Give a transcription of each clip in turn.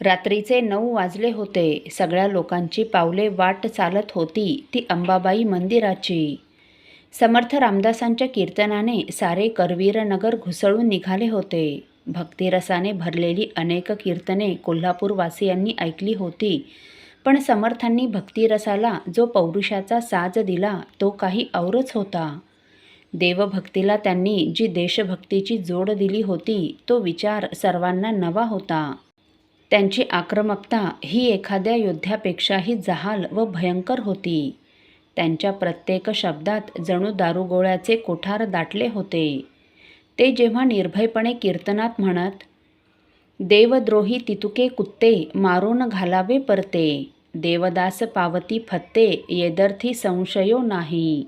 रात्रीचे नऊ वाजले होते. सगळ्या लोकांची पावले वाट चालत होती ती अंबाबाई मंदिराची. समर्थ रामदासांच्या कीर्तनाने सारे करवीरनगर घुसळून निघाले होते. भक्तिरसाने भरलेली अनेक कीर्तने कोल्हापूरवासियांनी ऐकली होती. पण समर्थांनी भक्तिरसाला जो पौरुषाचा साज दिला तो काही औरच होता. देवभक्तीला त्यांनी जी देशभक्तीची जोड दिली होती तो विचार सर्वांना नवा होता. त्यांची आक्रमकता ही एखाद्या योद्ध्यापेक्षाही जहाल व भयंकर होती. त्यांच्या प्रत्येक शब्दात जणू दारुगोळ्याचे कोठार दाटले होते. ते जेव्हा निर्भयपणे कीर्तनात म्हणत देवद्रोही तितुके कुत्ते मारून घालावे परते. देवदास पावती फत्ते येदर्थी संशयो नाही.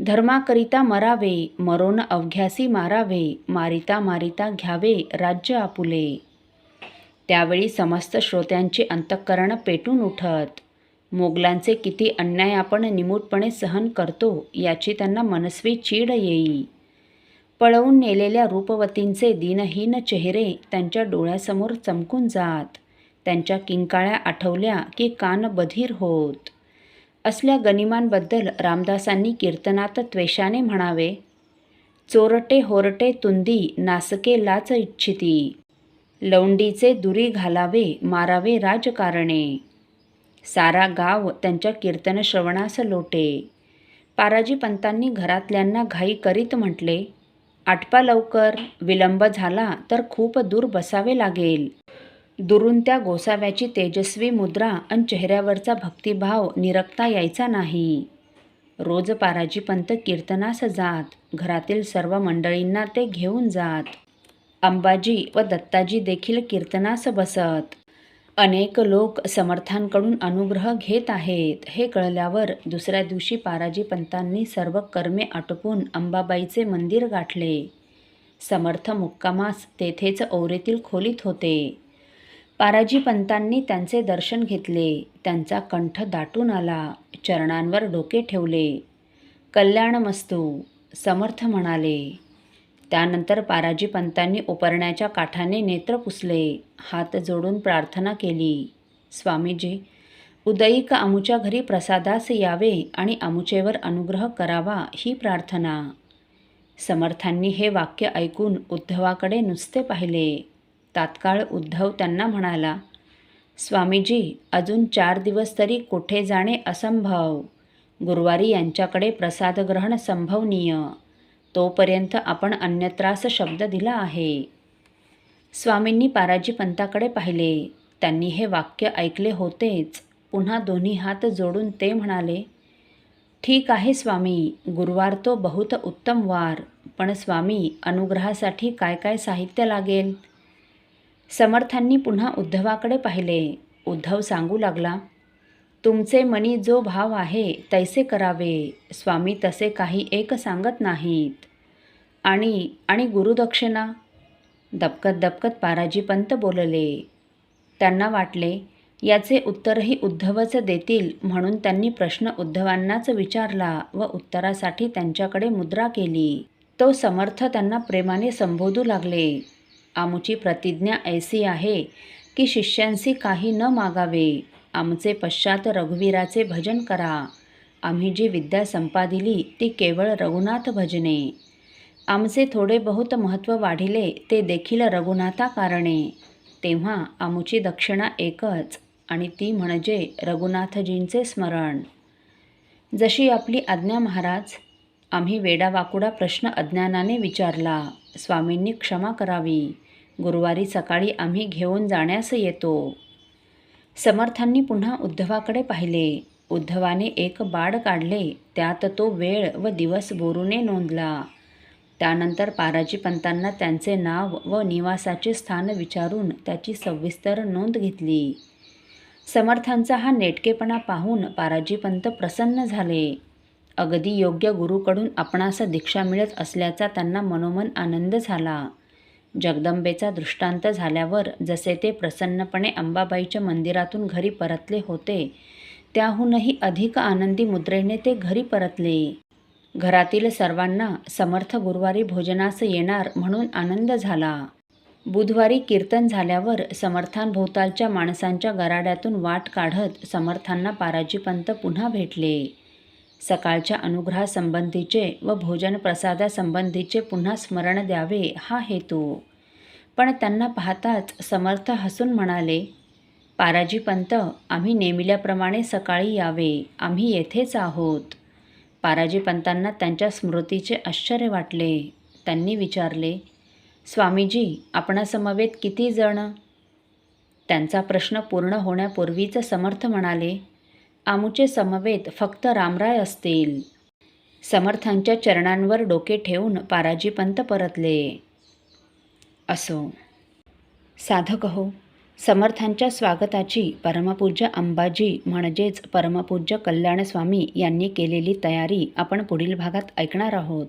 धर्माकरिता मरावे मरोन अवघ्यासी मारावे मारिता मारिता घ्यावे राज्य आपुले. त्यावेळी समस्त श्रोत्यांची अंतःकरण पेटून उठत. मोगलांचे किती अन्याय आपण निमूटपणे सहन करतो याची त्यांना मनस्वी चीड येई. पळवून नेलेल्या रूपवतींचे दिनहीन चेहरे त्यांच्या डोळ्यासमोर चमकून जात. त्यांच्या किंकाळ्या आठवल्या की कान बधीर होत. असल्या गनिमांबद्दल रामदासांनी कीर्तनात त्वेषाने म्हणावे चोरटे होरटे तुंदी नासके लाच इच्छिती. लवंडीचे दुरी घालावे मारावे राजकारणे. सारा गाव त्यांच्या कीर्तन श्रवणास लोटे. पाराजी पंतांनी घरातल्यांना घाई करीत म्हटले आटपा लवकर विलंब झाला तर खूप दूर बसावे लागेल दुरून त्या गोसाव्याची तेजस्वी मुद्रा आणि चेहऱ्यावरचा भक्तिभाव निरखता यायचा नाही. रोज पाराजी पंत कीर्तनास जात घरातील सर्व मंडळींना ते घेऊन जात. अंबाजी व दत्ताजी देखील कीर्तनास बसत. अनेक लोक समर्थांकडून अनुग्रह घेत आहेत. हे कळल्यावर दुसऱ्या दिवशी पाराजी पंतांनी सर्व कर्मे आटोपून अंबाबाईचे मंदिर गाठले. समर्थ मुक्कामास तेथेच ओरेतील खोलीत होते. पाराजी पंतांनी त्यांचे दर्शन घेतले. त्यांचा कंठ दाटून आला. चरणांवर डोके ठेवले. कल्याणमस्तू समर्थ म्हणाले त्यानंतर पाराजीपंतांनी उपरण्याच्या काठाने नेत्र पुसले हात जोडून प्रार्थना केली. स्वामीजी उदयिक आमुच्या घरी प्रसादास यावे आणि आमुचेवर अनुग्रह करावा ही प्रार्थना. समर्थांनी हे वाक्य ऐकून उद्धवाकडे नुसते पाहिले. तात्काळ उद्धव त्यांना म्हणाला स्वामीजी अजून चार दिवस तरी कुठे जाणे असंभव. गुरुवारी यांच्याकडे प्रसादग्रहण संभवनीय. तोपर्यंत आपण अन्यत्रास शब्द दिला आहे. स्वामींनी पाराजी पंताकडे पाहिले. त्यांनी हे वाक्य ऐकले होतेच. पुन्हा दोन्ही हात जोडून ते म्हणाले ठीक आहे स्वामी गुरुवार तो बहुत उत्तम वार पण स्वामी अनुग्रहासाठी काय काय साहित्य लागेल? समर्थांनी पुन्हा उद्धवाकडे पाहिले. उद्धव सांगू लागला तुमचे मनी जो भाव आहे तैसे करावे. स्वामी तसे काही एक सांगत नाहीत. आणि आणि गुरुदक्षिणा? दबकत दबकत पाराजीपंत बोलले. त्यांना वाटले याचे उत्तरही उद्धवच देतील म्हणून त्यांनी प्रश्न उद्धवांनाच विचारला व उत्तरासाठी त्यांच्याकडे मुद्रा केली. तो समर्थ त्यांना प्रेमाने संबोधू लागले. आमुची प्रतिज्ञा ऐसी आहे की शिष्यांशी काही न मागावे. आमचे पश्चात रघुवीराचे भजन करा. आम्ही जी विद्या संपादिली ती केवळ रघुनाथ भजने. आमचे थोडे बहुत महत्त्व वाढिले ते देखील रघुनाथा कारणे. तेव्हा आमची दक्षिणा एकच आणि ती म्हणजे रघुनाथजींचे स्मरण. जशी आपली आज्ञा महाराज आम्ही वेडावाकुडा प्रश्न अज्ञानाने विचारला स्वामींनी क्षमा करावी. गुरुवारी सकाळी आम्ही घेऊन जाण्यास येतो. समर्थांनी पुन्हा उद्धवाकडे पाहिले. उद्धवाने एक बाड काढले त्यात तो वेळ व दिवस बोरूने नोंदला. त्यानंतर पाराजी पंतांना त्यांचे नाव व निवासाचे स्थान विचारून त्याची सविस्तर नोंद घेतली. समर्थांचा हा नेटकेपणा पाहून पाराजीपंत प्रसन्न झाले. अगदी योग्य गुरुकडून आपणास दीक्षा मिळत असल्याचा त्यांना मनोमन आनंद झाला. जगदंबेचा दृष्टांत झाल्यावर जसे ते प्रसन्नपणे अंबाबाईच्या मंदिरातून घरी परतले होते त्याहूनही अधिक आनंदी मुद्रेने ते घरी परतले. घरातील सर्वांना समर्थ गुरुवारी भोजनास येणार म्हणून आनंद झाला. बुधवारी कीर्तन झाल्यावर समर्थांभोवतालच्या माणसांच्या गराड्यातून वाट काढत समर्थांना पाराजीपंत पुन्हा भेटले. सकाळच्या अनुग्रहासंबंधीचे व भोजन प्रसादासंबंधीचे पुन्हा स्मरण द्यावे हा हेतू. पण त्यांना पाहताच समर्थ हसून म्हणाले पाराजीपंत आम्ही नेमिल्याप्रमाणे सकाळी यावे. आम्ही येथेच आहोत. पाराजीपंतांना त्यांच्या स्मृतीचे आश्चर्य वाटले. त्यांनी विचारले स्वामीजी आपणासमवेत किती जण? त्यांचा प्रश्न पूर्ण होण्यापूर्वीच समर्थ म्हणाले आमुचे समवेत फक्त रामराय असतील. समर्थांच्या चरणांवर डोके ठेवून पाराजीपंत परतले. असो. साधक हो समर्थांच्या स्वागताची परमपूज्य अंबाजी म्हणजेच परमपूज्य कल्याणस्वामी यांनी केलेली तयारी आपण पुढील भागात ऐकणार आहोत.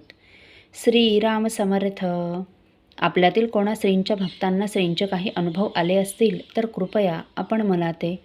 श्रीराम समर्थ. आपल्यातील कोणा श्रींच्या भक्तांना श्रींचे काही अनुभव आले असतील तर कृपया आपण मला ते